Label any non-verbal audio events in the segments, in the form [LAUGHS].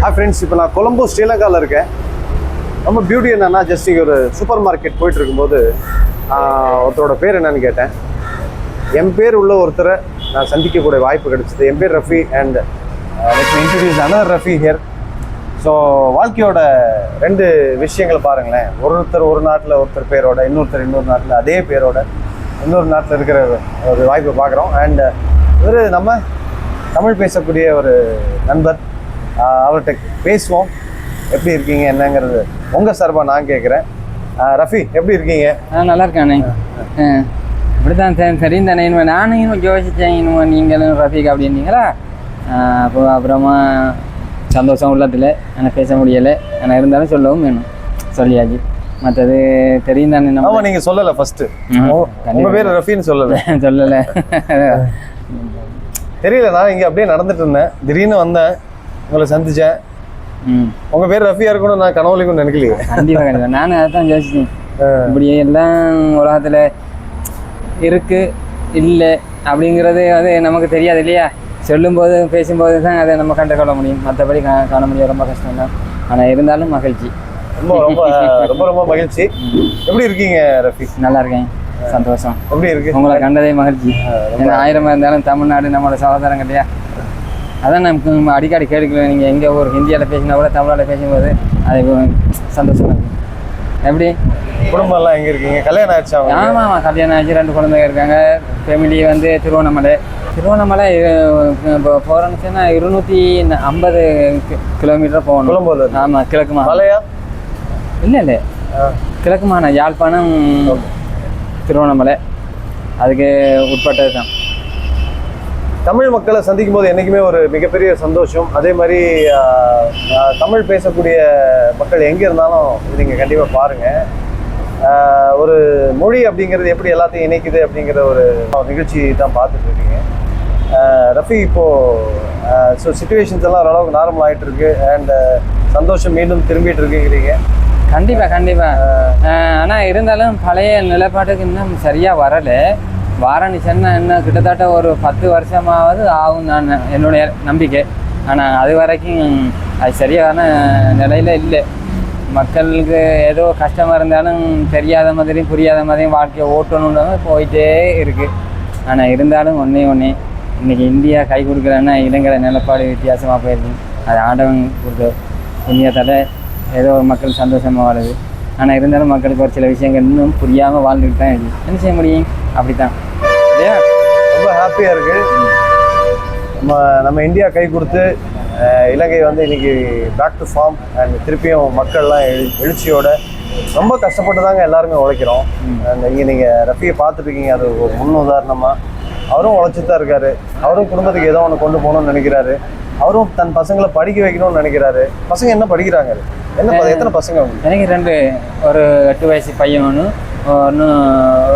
Hi friends இப்போ நான் கொலம்போ ஸ்ரீலங்காவில் இருக்கேன். ரொம்ப பியூட்டி என்னன்னா ஜஸ்ட் இங்கே ஒரு சூப்பர் மார்க்கெட் போயிட்டு இருக்கும்போது ஒருத்தரோட பேர் என்னன்னு கேட்டேன். என் பேர் உள்ள ஒருத்தரை நான் சந்திக்கக்கூடிய வாய்ப்பு கிடைச்சது. என் பேர் Rafi and introduce another Rafi here so வாழ்க்கையோட ரெண்டு விஷயங்களை பாருங்களேன். ஒருத்தர் ஒரு நாட்டில் ஒருத்தர் பேரோட இன்னொருத்தர் இன்னொரு நாட்டில் அதே பேரோட இன்னொரு நாட்டில் இருக்கிற ஒரு வாய்ப்பை பார்க்குறோம். அண்ட் இவர் நம்ம தமிழ் பேசக்கூடிய ஒரு நண்பர். அவர்கிட்ட பேசுவோம். எப்படி இருக்கீங்க என்னங்கிறது உங்கள் சார்பாக நான் கேட்குறேன் ரஃபி எப்படி இருக்கீங்க? ஆ நல்லா இருக்கானே ஆ இப்படிதான் சரி தெரியும் தானே இனிமே நானும் இன்னும் யோசித்தேன் இனிமே நீங்களும் ரஃபீக் அப்படின்னீங்களா? அப்போ அப்புறமா சந்தோஷம் உள்ளத்தில் எனக்கு பேச முடியலை. ஆனால் இருந்தாலும் சொல்லவும் வேணும். சொல்லியாச்சு. மற்றது தெரியும் தானே நம்ம நீங்கள் சொல்லலை ஃபஸ்ட்டு உங்கள் பேர் ரஃபின்னு சொல்லலை. [LAUGHS] சொல்லலை. தெரியல நான் இங்கே அப்படியே நடந்துட்டு இருந்தேன். திடீர்னு வந்தேன். உங்களை சந்தித்தேன் ம். உங்கள் பேர் ரஃபியாக இருக்கணும் நான் கனவுலையும் நினைக்கலையே. கண்டிப்பாக கண்டிப்பாக நானும் அதான் யோசிச்சேன். இப்படி எல்லாம் உலகத்தில் இருக்கு இல்லை அப்படிங்கிறது அது நமக்கு தெரியாது இல்லையா? சொல்லும்போது பேசும்போது தான் அதை நம்ம கண்டுகொள்ள முடியும். மற்றபடி காண முடியாது. ரொம்ப கஷ்டம் தான். ஆனால் இருந்தாலும் மகிழ்ச்சி. ரொம்ப ரொம்ப ரொம்ப ரொம்ப மகிழ்ச்சி. எப்படி இருக்கீங்க ரஃபி? நல்லா இருக்கேன். சந்தோஷம். எப்படி இருக்கு? உங்களை கண்டதே மகிழ்ச்சி. ஏன்னா ஆயிரமா இருந்தாலும் தமிழ்நாடு நம்மளோட சகோதரங்க இல்லையா? அதான் நமக்கு அடிக்கடி கேட்கல நீங்கள் எங்கே ஒரு ஹிந்தியால் பேசினா கூட தமிழால் பேசும்போது அது சந்தோஷமா இருக்கு. எப்படி? குடும்பம் எல்லாம் எங்க இருக்கீங்க? கல்யாணம் அவங்க ஆமாம் ஆமாம் கல்யாணம் ஆச்சு ரெண்டு குழந்தைங்க இருக்காங்க. ஃபேமிலி வந்து திருவண்ணாமலை. திருவண்ணாமலை இப்போ போகிறோன்னு சொன்னால் இருநூற்றி ஐம்பது கிலோமீட்டர் போகணும். இருக்கு. ஆமாம் கிழக்கு மலையா? இல்லை இல்லை. கிழக்கு மாநிலம் யாழ்ப்பாணம் திருவண்ணாமலை. அதுக்கு உட்பட்டது தான் தமிழ் மக்களை சந்திக்கும் போது என்றைக்குமே ஒரு மிகப்பெரிய சந்தோஷம். அதே மாதிரி தமிழ் பேசக்கூடிய மக்கள் எங்கே இருந்தாலும் நீங்கள் கண்டிப்பாக பாருங்கள் ஒரு மொழி அப்படிங்கிறது எப்படி எல்லாத்தையும் இணைக்குது அப்படிங்கிற ஒரு நிகழ்ச்சி தான் பார்த்துட்டு இருக்கீங்க. ரஃபி இப்போது ஸோ சுச்சுவேஷன்ஸ் எல்லாம் ஓரளவுக்கு நார்மல் ஆகிட்டு இருக்கு. அண்ட் சந்தோஷம் மீண்டும் திரும்பிட்டு இருக்குங்கிறீங்க. கண்டிப்பாக கண்டிப்பாக ஆனால் இருந்தாலும் பழைய நிலைப்பாட்டுக்கு இன்னும் சரியாக வரலை. வாரணி சென்னை இன்னும் கிட்டத்தட்ட ஒரு பத்து வருஷமாவது ஆகும் நான் என்னுடைய நம்பிக்கை. ஆனால் அது வரைக்கும் அது சரியான நிலையில் இல்லை. மக்களுக்கு ஏதோ கஷ்டமாக இருந்தாலும் தெரியாத மாதிரியும் புரியாத மாதிரியும் வாழ்க்கையை ஓட்டணுன்றது போயிட்டே இருக்குது ஆனால் இருந்தாலும் ஒன்றே ஒன்றே இன்றைக்கி இந்தியா கை கொடுக்குறேன்னா இளைஞர நிலப்பாடு வித்தியாசமாக போயிருக்கு. அது ஆண்டவன் கொடுத்த புண்ணியத்தால் ஏதோ மக்கள் சந்தோஷமாக வாழுது. ஆனால் இருந்தாலும் மக்களுக்கு ஒரு சில விஷயங்கள் இன்னும் புரியாமல் வாழ்ந்துக்கிட்டு தான் இருக்குது என்ன செய்ய முடியும்? அப்படி தான் இல்லையா ரொம்ப ஹாப்பியாக இருக்குது நம்ம நம்ம இந்தியா கை கொடுத்து இலங்கை வந்து இன்னைக்கு பேக் டு ஃபார்ம் அண்ட் திருப்பியும் மக்கள்லாம் எழு எழுச்சியோட ரொம்ப கஷ்டப்பட்டு தாங்க எல்லாருமே உழைக்கிறோம். அண்ட் இங்கே நீங்கள் ரஃபியை பார்த்துருக்கீங்க அது ஒரு முன் உதாரணமாக அவரும் உழைச்சிட்டு தான் இருக்காரு. அவரும் குடும்பத்துக்கு ஏதோ ஒன்று கொண்டு போகணும்னு நினைக்கிறாரு. அவரும் தன் பசங்களை படிக்க வைக்கணும்னு நினைக்கிறாரு. பசங்க என்ன படிக்கிறாங்க? என்ன எத்தனை பசங்க எனக்கு ரெண்டு ஒரு எட்டு வயசு பையன் ஒன்று ஒன்று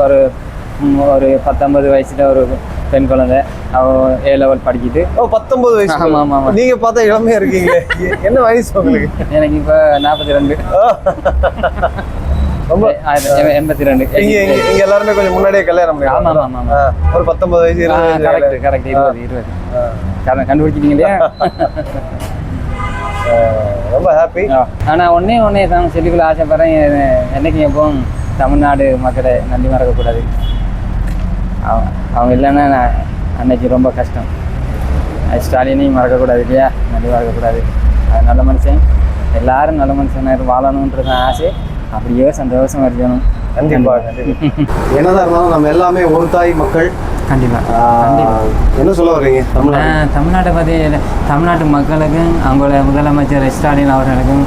ஒரு ஒரு பத்தொன்பது வயசுல ஒரு பெண் குழந்தை. அவள் ஏ லெவல் படிக்குது. ஓ பத்தொன்பது வயசு. ஆமா, ஆமா, ஆமா. நீங்க பார்த்தா இளமையா இருக்கீங்களே. எ- என்ன வயசு உங்களுக்கு? எனக்கு இப்போ நாற்பத்தி ரெண்டு ரொம்ப எண்பத்தி ரெண்டு இங்க இங்க எல்லாருமே கொஞ்சம் முன்னாடியே கல்யாணம் பண்ணி ஆமா, ஆமா, ஆமா. ஒரு பத்தொன்பது வயசு இருபது கரெக்ட் கரெக்ட் இருபது இருபது. காரணம் இல்லையா? அஹ் ரொம்ப ஹாப்பி ஆனால் ஒன்றே ஒன்றே தான். சொல்லிக்கொள்ள ஆசைப்படுறேன். எ- என்னைக்கும் எப்பவும் தமிழ்நாடு மக்களை நன்றி மறக்கக்கூடாது. அவங்க அவங்க இல்லைன்னா நான் அன்னைக்கு ரொம்ப கஷ்டம். ஸ்டாலினையும் மறக்கக்கூடாது இல்லையா? நன்றி மறக்கக்கூடாது. அது நல்ல மனுஷன். எல்லாரும் நல்ல மனுஷனாக வாழணுன்றது ஆசை. அப்படியே சந்தோஷமா இருக்கணும். கண்டிப்பா கண்டிப்பா. என்னதான் இருந்தாலும் நம்ம எல்லாமே ஒரு தாய் மக்கள். கண்டிப்பாக என்ன சொல்ல வர்றீங்க? தமிழ்நாட்டை பற்றி தமிழ்நாட்டு மக்களுக்கும் அவங்களோட முதலமைச்சர் ஸ்டாலின் அவர்களுக்கும்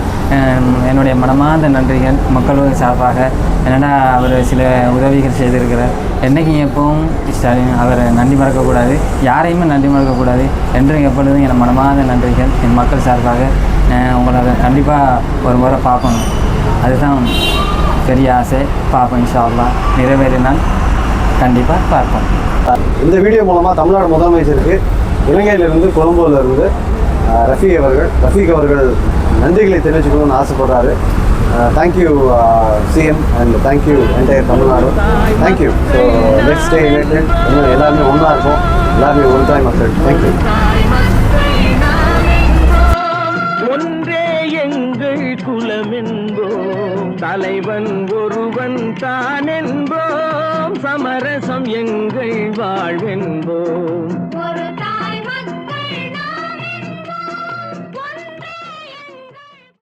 என்னுடைய மனமார்ந்த நன்றிகள் மக்களுக்கு சார்பாக. என்னடா அவர் சில உதவிகள் செய்திருக்கிறார். என்றைக்கும் எப்பவும் ஸ்டாலின் அவரை நன்றி மறக்கக்கூடாது யாரையுமே நன்றி மறக்கக்கூடாது என்றும் எப்பொழுதும் என் மனமார்ந்த நன்றிகள் என் மக்கள் சார்பாக. உங்களை கண்டிப்பாக ஒரு முறை பார்க்கணும். அதுதான் பெரிய ஆசை. பார்ப்போம் இன்ஷா நிறைவேறினால் கண்டிப்பாக பார்ப்போம். இந்த வீடியோ மூலமாக தமிழ்நாடு முதலமைச்சருக்கு இலங்கையிலிருந்து கொழும்புல இருந்து ரஃபீக் அவர்கள் ரஃபீக் அவர்கள் நன்றிகளை தெரிவிச்சுக்கணும்னு ஆசைப்படுறாரு. Thank you CM and thank you entire Tamil Nadu thank you so next day united இன்னும் எல்லாருமே ஒன்றா இருக்கும். எல்லாருமே ஒன் டைம் மக்கள் தேங்க்யூ முன் குலம் என்போம் தலைவன் ஒருவன் தான் என்போம் சமரசம் எங்கள் வாழ்வென்போம்